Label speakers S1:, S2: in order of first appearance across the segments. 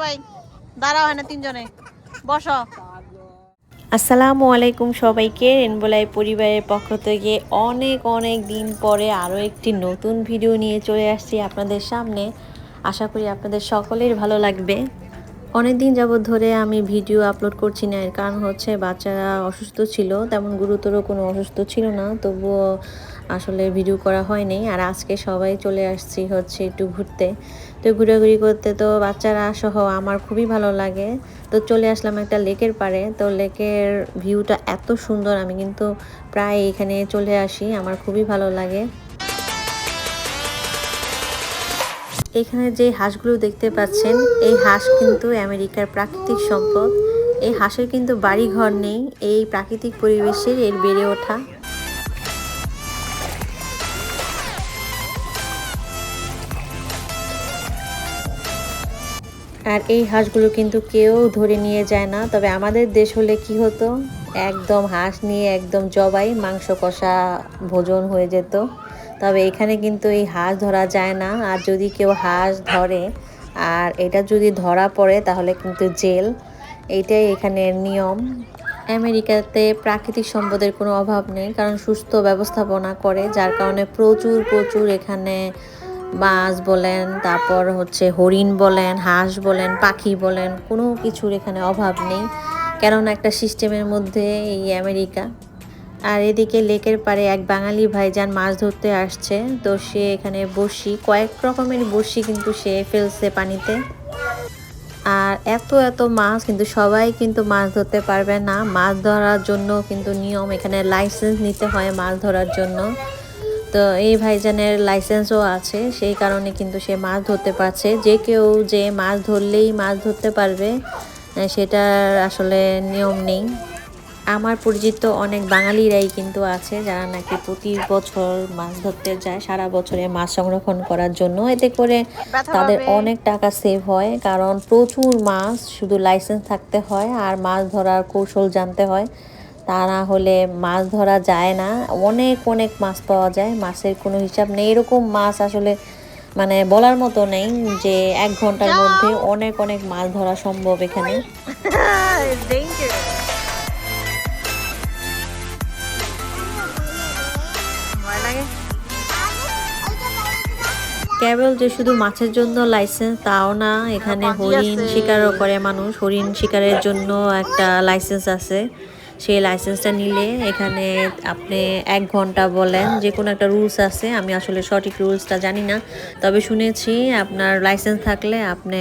S1: সবাই। দাঁড়াও হয় না তিনজনে। বসো।
S2: আসসালামু আলাইকুম সবাইকে, রেনবোলাই পরিবারের পক্ষ থেকে অনেক অনেক দিন পরে আরও একটি নতুন ভিডিও নিয়ে চলে আসছি আপনাদের সামনে। আশা করি আপনাদের সকলের ভালো লাগবে। অনেক দিন যাবৎ ধরে আমি ভিডিও আপলোড করছি না, এর কারণ হচ্ছে বাচ্চারা অসুস্থ ছিল, তেমন গুরুতর কোনো অসুস্থ ছিল না, তবুও আসলে ভিডিও করা হয়নি। আর আজকে সবাই চলে আসছি হচ্ছে একটু ঘুরতে। তো ঘোরাঘুরি করতে তো বাচ্চারা সহ আমার খুবই ভালো লাগে। তো চলে আসলাম একটা লেকের পাড়ে। তো লেকের ভিউটা এত সুন্দর, আমি কিন্তু প্রায় এখানে চলে আসি, আমার খুবই ভালো লাগে। এখানে যে হাঁসগুলো দেখতে পাচ্ছেন, এই হাঁস কিন্তু আমেরিকার প্রাকৃতিক সম্পদ। এই হাঁসের কিন্তু বাড়ি ঘর নেই, এই প্রাকৃতিক পরিবেশে এর বেড়ে ওঠা। আর এই হাঁসগুলো কিন্তু কেউ ধরে নিয়ে যায় না, তবে আমাদের দেশ হলে কি হতো? একদম হাঁস নিয়ে একদম জবাই, মাংস কষা ভোজন হয়ে যেত। তবে এখানে কিন্তু এই হাঁস ধরা যায় না। আর যদি কেউ হাঁস ধরে, আর এটা যদি ধরা পড়ে, তাহলে কিন্তু জেল। এইটাই এখানের নিয়ম। আমেরিকাতে প্রাকৃতিক সম্পদের কোনো অভাব নেই, কারণ সুস্থ ব্যবস্থাপনা করে, যার কারণে প্রচুর প্রচুর এখানে মাছ বলেন, তারপর হচ্ছে হরিণ বলেন, হাঁস বলেন, পাখি বলেন, কোনো কিছুর এখানে অভাব নেই। কেননা একটা সিস্টেমের মধ্যে এই আমেরিকা। আর এদিকে লেকের পাড়ে এক বাঙালি ভাইজান মাছ ধরতে আসছে। তো সে এখানে বসি। কয়েক রকমের বসি কিন্তু সে ফেলছে পানিতে। আর এত এত মাছ কিন্তু সবাই কিন্তু মাছ ধরতে পারবে না। মাছ ধরার জন্য কিন্তু নিয়ম এখানে লাইসেন্স নিতে হয় মাছ ধরার জন্য। তো এই ভাইজানের লাইসেন্সও আছে। সেই কারণে কিন্তু সে মাছ ধরতে পারছে। যে কেউ যে মাছ ধরলেই মাছ ধরতে পারবে, সেটার আসলে নিয়ম নেই। আমার পরিচিত অনেক বাঙালিরাই কিন্তু আছে যারা নাকি প্রতি বছর মাছ ধরতে যায় সারা বছরে মাছ সংরক্ষণ করার জন্য। এতে করে তাদের অনেক টাকা সেভ হয় কারণ প্রচুর মাছ শুধু লাইসেন্স থাকতে হয় আর মাছ ধরার কৌশল জানতে হয়। তা না হলে মাছ ধরা যায় না। অনেক অনেক মাছ পাওয়া যায় মাছের কোনো হিসাব নেই। এরকম মাছ আসলে মানে বলার মতো নেই যে এক ঘণ্টার মধ্যে অনেক অনেক মাছ ধরা সম্ভব এখানে। কেবল যে শুধু মাছের জন্য লাইসেন্স তাও না এখানে হরিণ শিকারও করে মানুষ। হরিণ শিকারের জন্য একটা লাইসেন্স আছে। সেই লাইসেন্সটা নিলে এখানে আপনি এক ঘণ্টা বলেন যে কোনো একটা রুলস আছে। আমি আসলে সঠিক রুলসটা জানি না। তবে শুনেছি আপনার লাইসেন্স থাকলে আপনি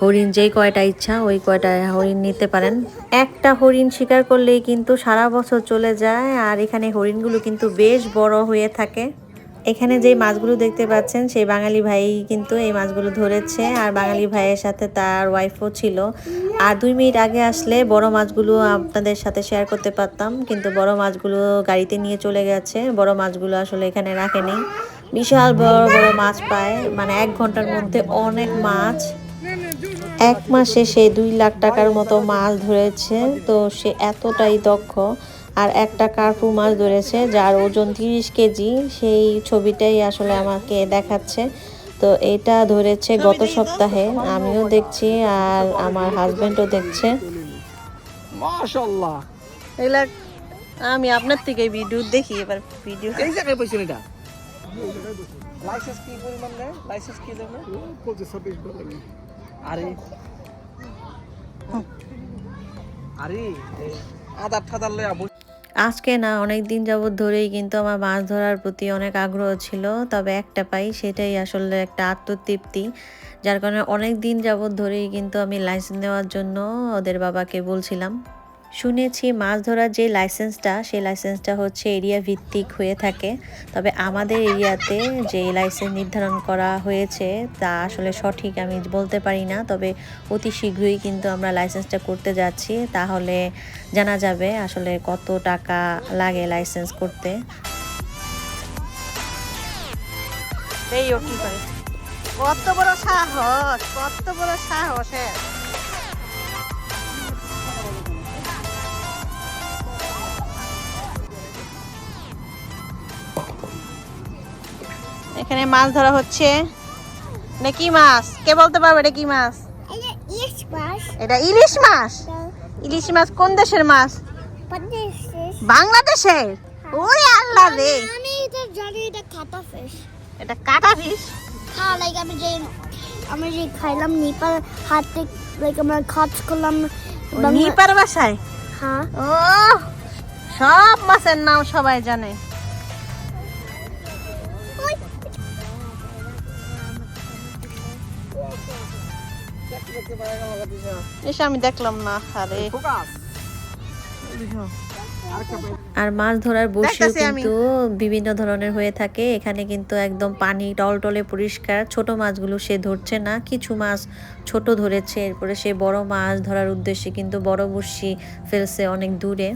S2: হরিণ যেই কয়টা ইচ্ছা ওই কয়টা হরিণ নিতে পারেন। একটা হরিণ শিকার করলেই কিন্তু সারা বছর চলে যায় আর এখানে হরিণগুলো কিন্তু বেশ বড় হয়ে থাকে। এখানে যে মাছগুলো দেখতে পাচ্ছেন, সেই বাঙালি ভাই কিন্তু এই মাছগুলো ধরেছে। আর বাঙালি ভাইয়ের সাথে তার ওয়াইফও ছিল। আর দুই মিনিট আগে আসলে বড় মাছগুলো আপনাদের সাথে শেয়ার করতে পারতাম। কিন্তু বড় মাছগুলো গাড়িতে নিয়ে চলে গেছে। বড় মাছগুলো আসলে এখানে রাখেনি। বিশাল বড় বড় মাছ পায়। মানে এক ঘণ্টার মধ্যে অনেক মাছ। এক মাসে সে দুই লাখ টাকার মতো মাছ ধরেছে। তো সে এতটাই দক্ষ। আর একটা কার্পু মাছ ধরেছে যার ওজন তিরিশ কেজি। সেই ছবিটাই আসলে আমাকে দেখাচ্ছে। তো এটা ধরেছে গত সপ্তাহে আমিও দেখছি আর আমার হাজবেন্ডও দেখছে।
S3: মাশাআল্লাহ।
S1: এগুলা আমি আপনার থেকে ভিডিও দেখি এবার ভিডিও
S3: এই জায়গায় এটা। লাইসেন্স কি পরিমাণ নেয়? লাইসেন্স কি দেবে
S4: পঁচিশ ছাব্বিশ ডলার
S3: আরে আরে আদার ঠাদার লয়া
S2: আজকে না অনেক দিন যাবৎ ধরেই কিন্তু আমার মাছ ধরার প্রতি অনেক আগ্রহ ছিল, তবে একটা পাই সেটাই আসলে একটা আত্মতৃপ্তি, যার কারণে অনেক দিন যাবৎ ধরেই কিন্তু আমি লাইসেন্স নেওয়ার জন্য ওদের বাবাকে বলছিলাম। শুনেছি মাছ ধরার যে লাইসেন্সটা, সেই লাইসেন্সটা হচ্ছে এরিয়া ভিত্তিক হয়ে থাকে। তবে আমাদের এরিয়াতে যে লাইসেন্স নির্ধারণ করা হয়েছে, তা আসলে সঠিক আমি বলতে পারি না। তবে অতি শীঘ্রই কিন্তু আমরা লাইসেন্সটা করতে যাচ্ছি। তাহলে জানা যাবে আসলে কত টাকা লাগে লাইসেন্স করতে।
S1: কত বড় সাহস, কত বড় সাহস। এখানে মাছ ধরা হচ্ছে। এটা কি মাছ। কে বলতে পারবে এটা কি মাছ। এটা ইলিশ মাছ? ইলিশ মাছ কোন দেশের মাছ?
S4: বাংলাদেশ
S1: বাংলাদেশের? ওরে আল্লাহ রে।
S4: আমি এটা জানি এটা খাতা ফিশ
S1: এটা কাটা ফিস
S4: হ্যাঁ লাইক আমি যে আমি যে খাইলাম নিপার হাতে লাইক আমরা খাচ করলাম
S1: নিপার বাসায়?
S4: হ্যাঁ।
S1: ও সব মাছের নাম সবাই জানে। এসে আমি দেখলাম না আরে।
S2: মাছ ধরার বসিও কিন্তু বিভিন্ন ধরনের হয়ে থাকে। এখানে কিন্তু একদম পানি টলটলে পরিষ্কার। ছোট মাছগুলো সে ধরছে না কিছু মাছ ছোট ধরেছে। এরপরে সে বড় মাছ ধরার উদ্দেশ্যে কিন্তু বড় বড়শি ফেলছে অনেক দূরে।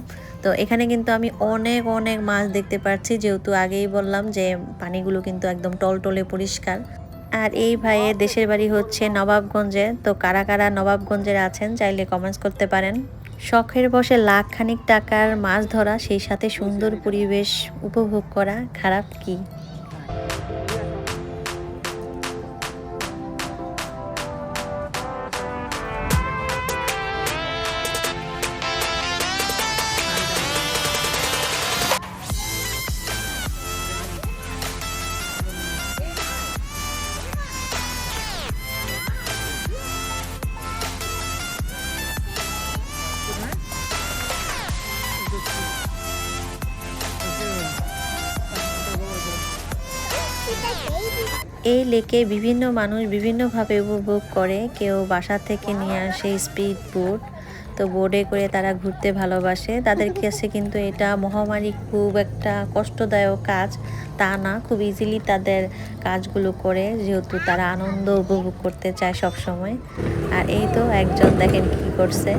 S2: তো এখানে কিন্তু আমি অনেক অনেক মাছ দেখতে পাচ্ছি যেহেতু আগেই বললাম যে পানিগুলো কিন্তু একদম টলটলে পরিষ্কার। আর এই ভাইয়ের দেশের বাড়ি হচ্ছে নবাবগঞ্জে। তো কারা কারা নবাবগঞ্জের আছেন চাইলে কমেন্টস করতে পারেন। শখের বসে লাখ খানিক টাকার মাছ ধরা, সেই সাথে সুন্দর পরিবেশ উপভোগ করা, খারাপ কি? এই লেকে বিভিন্ন মানুষ বিভিন্নভাবে উপভোগ করে। কেউ বাসা থেকে নিয়ে আসে স্পিড বোট। তো বোর্ডে করে তারা ঘুরতে ভালোবাসে। তাদের কাছে কিন্তু এটা মহামারী খুব একটা কষ্টদায়ক কাজ। তা না, খুব ইজিলি তাদের কাজগুলো করে। যেহেতু তারা আনন্দ উপভোগ করতে চায় সব সময় আর এই তো একজন দেখেন কি করছে।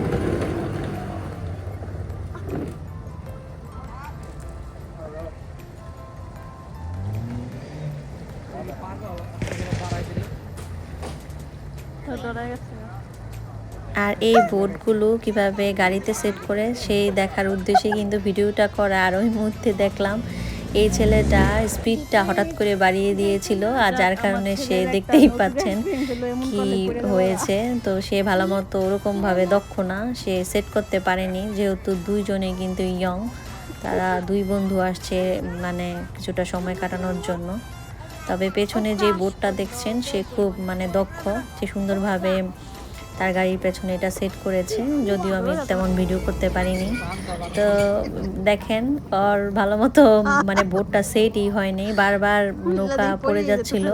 S2: আর এই বোর্ডগুলো কীভাবে গাড়িতে সেট করে, সেই দেখার উদ্দেশ্যে কিন্তু ভিডিওটা করা। আর ওই মুহূর্তে দেখলাম এই ছেলেটা স্পিডটা হঠাৎ করে বাড়িয়ে দিয়েছিল আর যার কারণে সে দেখতেই পাচ্ছেন কি হয়েছে। তো সে ভালো মতো ওরকমভাবে দক্ষ না, সে সেট করতে পারেনি। যেহেতু দুইজনে কিন্তু ইয়ং তারা দুই বন্ধু আসছে মানে কিছুটা সময় কাটানোর জন্য। তবে পেছনে যে বোর্ডটা দেখছেন, সে খুব মানে দক্ষ, সে সুন্দরভাবে তার গাড়ির পেছনে এটা সেট করেছে, যদিও আমি তেমন ভিডিও করতে পারিনি। তো দেখেন, ওর ভালো মতো মানে বোটটা সেটই হয়নি, বারবার নৌকা পড়ে যাচ্ছিল।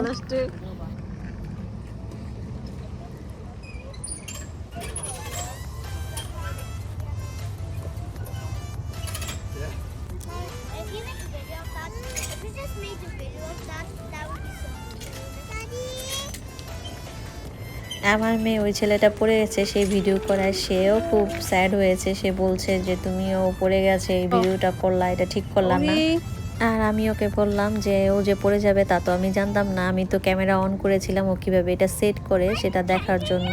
S2: আমার মেয়ে ওই ছেলেটা পড়ে গেছে সেই ভিডিও করায় সেও খুব স্যাড হয়েছে। সে বলছে যে তুমিও পড়ে গেছে এই ভিডিওটা করলা এটা ঠিক করলাম না। আর আমি ওকে বললাম যে ও যে পড়ে যাবে তা তো আমি জানতাম না। আমি তো ক্যামেরা অন করেছিলাম ও কীভাবে এটা সেট করে সেটা দেখার জন্য।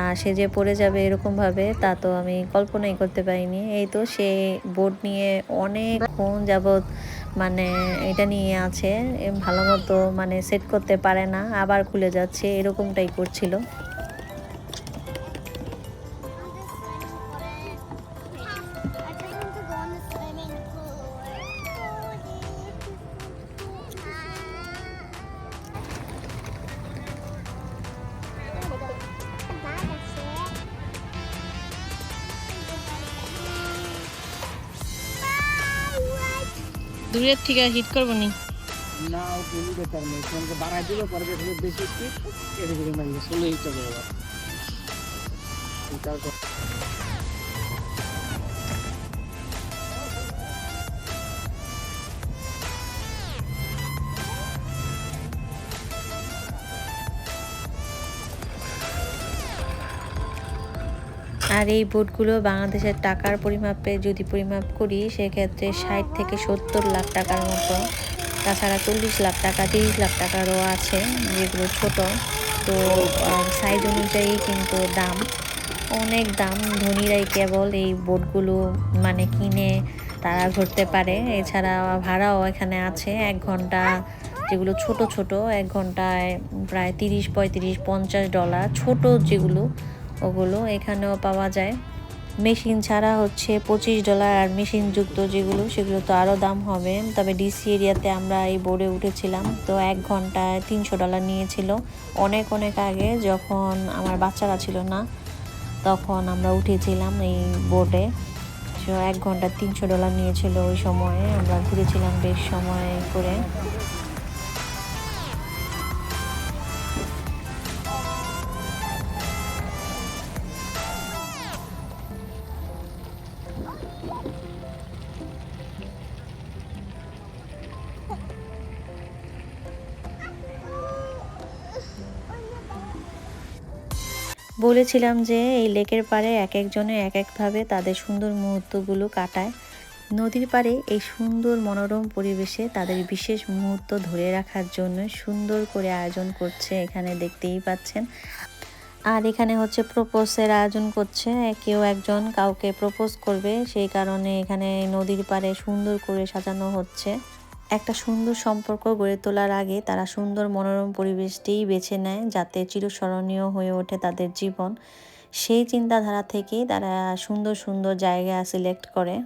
S2: আর সে যে পড়ে যাবে এরকমভাবে তা তো আমি কল্পনাই করতে পারিনি। এই তো সে বোর্ড নিয়ে অনেকক্ষণ যাবৎ মানে এটা নিয়ে আছে ভালো মতো মানে সেট করতে পারে না, আবার খুলে যাচ্ছে, এরকমটাই করছিল।
S1: দূরের থেকে হিট করব নি।
S3: না, ও কোনো বেটার নেই। তোমাকে বাড়াই দিলে, পরে বেশি স্পিড এর দিকে মারলে ষোলো হিট চলে যাবে
S2: আর এই বোটগুলো বাংলাদেশের টাকার পরিমাপে যদি পরিমাপ করি, সেক্ষেত্রে ষাট থেকে সত্তর লাখ টাকার মতো। তাছাড়া চল্লিশ লাখ টাকা, তিরিশ লাখ টাকারও আছে, যেগুলো ছোট। তো সাইজ অনুযায়ী কিন্তু দাম। অনেক দাম। ধনীরাই কেবল এই বোটগুলো মানে কিনে তারা ঘুরতে পারে। এছাড়া ভাড়াও এখানে আছে। এক ঘণ্টা যেগুলো ছোট ছোট, এক ঘন্টায় প্রায় তিরিশ, পঁয়ত্রিশ, পঞ্চাশ ডলার ছোট যেগুলো ওগুলো এখানেও পাওয়া যায়। মেশিন ছাড়া হচ্ছে পঁচিশ ডলার আর মেশিন যুক্ত যেগুলো, সেগুলো তো আরও দাম হবে। তবে ডিসি এরিয়াতে আমরা এই বোর্ডে উঠেছিলাম, তো এক ঘন্টায় তিনশো ডলার নিয়েছিল। অনেক অনেক আগে যখন আমার বাচ্চারা ছিল না, তখন আমরা উঠেছিলাম এই বোর্ডে সো এক ঘণ্টা তিনশো ডলার নিয়েছিল ওই সময়ে। আমরা ঘুরেছিলাম বেশ সময় করে। বলেছিলাম যে এই লেকের পাড়ে এক একজনে এক একভাবে তাদের সুন্দর মুহূর্তগুলো কাটায়। নদীর পাড়ে এই সুন্দর মনোরম পরিবেশে তাদের বিশেষ মুহূর্ত ধরে রাখার জন্য সুন্দর করে আয়োজন করছে এখানে দেখতেই পাচ্ছেন। আর এখানে হচ্ছে প্রপোজের আয়োজন করছে, কেউ একজন কাউকে প্রপোজ করবে, সেই কারণে এখানে নদীর পাড়ে সুন্দর করে সাজানো হচ্ছে। একটা সুন্দর সম্পর্ক গড়ে তোলার আগে তারা সুন্দর মনোরম পরিবেশটিই বেছে নেয় যাতে চিরস্মরণীয় হয়ে ওঠে তাদের জীবন। সেই চিন্তাধারা থেকেই তারা সুন্দর সুন্দর জায়গা সিলেক্ট করে।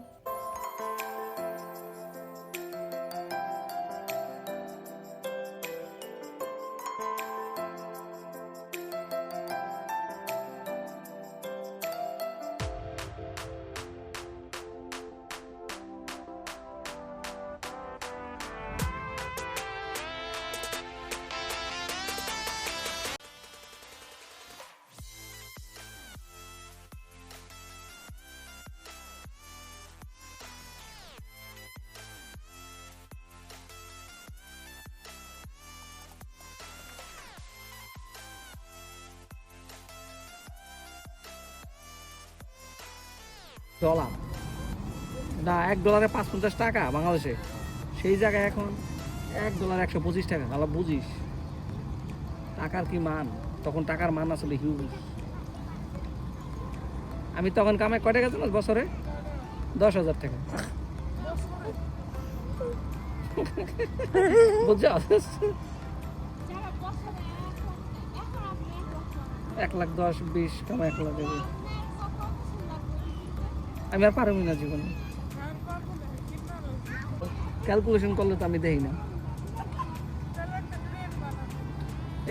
S3: ডলার। না এক ডলারে পাঁচ পঞ্চাশ টাকা বাংলাদেশে। সেই জায়গায় এখন এক ডলার একশো পঁচিশ টাকা। তাহলে বুঝিস, টাকার কি মান? তখন টাকার মান আসলে হিউজ আমি তখন কামাই কয় টাকা জানো বছরে? দশ হাজার টাকা। বুঝছ? এক লাখ দশ, বিশ, কামাই এক লাখ আমি আর পারব না জীবনে। ক্যালকুলেশন করলে তো আমি দেখি না।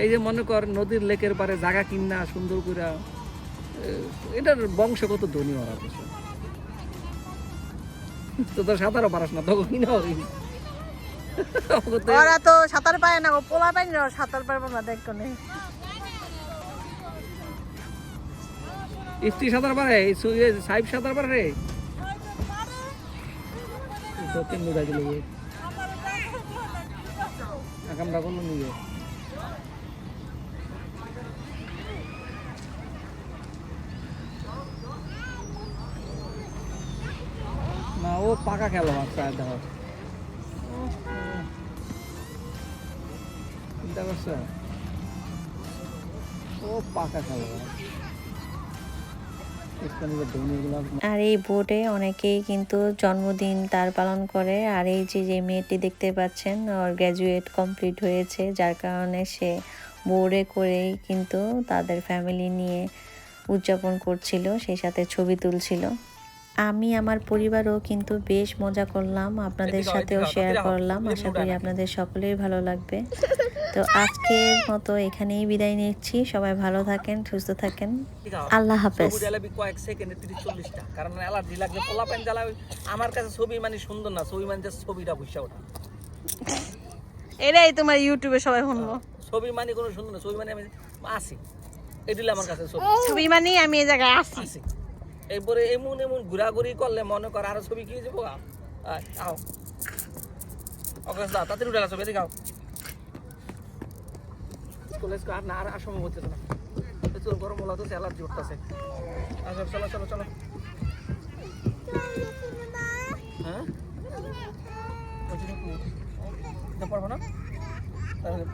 S3: এই যে মনে কর নদীর লেকের পারে জায়গা কিনা, সুন্দর করে এটার বংশ কত ধনী ওরা অবশ্য তো তোর সাঁতারও পারাস না তখন কিনা হই
S1: ওরা তো সাঁতার পায় না পোলা পায় না সাঁতার পারব না দেখতো নেই
S3: ইফতি সাঁতার পারে, এই সু- এই সাইব সাঁতার পারে রে। তো কেমনি দাঁড়িয়ে লেগে আকামটা নিয়ে না, ও পাকা খেলো মাত্র দেখো। চিন্তা করছ? ও পাকা খেলো স্থানীয় ধনীগুলো
S2: আর এই বোর্ডে অনেকেই কিন্তু জন্মদিন তার পালন করে। আর এই যে যে মেয়েটি দেখতে পাচ্ছেন, ওর গ্র্যাজুয়েট কমপ্লিট হয়েছে, যার কারণে সে বোর্ডে করেই কিন্তু তাদের ফ্যামিলি নিয়ে উদযাপন করছিল, সেই সাথে ছবি তুলছিল। আমি আমার পরিবারও কিন্তু বেশ মজা করলাম। আপনাদের সাথেও শেয়ার করলাম। আশা করি আপনাদের সকলেই ভালো লাগবে। তো আজকের মতো এখানেই বিদায় নিচ্ছি। সবাই ভালো থাকেন সুস্থ থাকেন। আল্লাহ হাফেজ।
S3: কয়েক সেকেন্ডে তিরিশ চল্লিশটা। কারণ অ্যালার্জি লাগবে পোলা প্যান জ্বালাবি আমার কাছে ছবি মানে সুন্দর না ছবি মানে ছবিটা বুঝা ওঠা।
S1: এটাই তোমার ইউটিউবে সবাই শুনব
S3: ছবি মানে কোনো সুন্দর না ছবি মানে আমি আসি। এটিলে আমার কাছে ছবি।
S1: ছবি মানে আমি এই জায়গায় আসি।
S3: এরপরে এমন এমন ঘোরাঘুরি করলে মনে কর আরও ছবি কি যাব আও। অকাশ দা তাড়াতাড়ি উঠে ছবি কলেজ আর না আর আর সময় হচ্ছে না। তোর গরম হলো তো আচ্ছা চলো চলো চলো। হ্যাঁ? এটা পারব না? তাহলে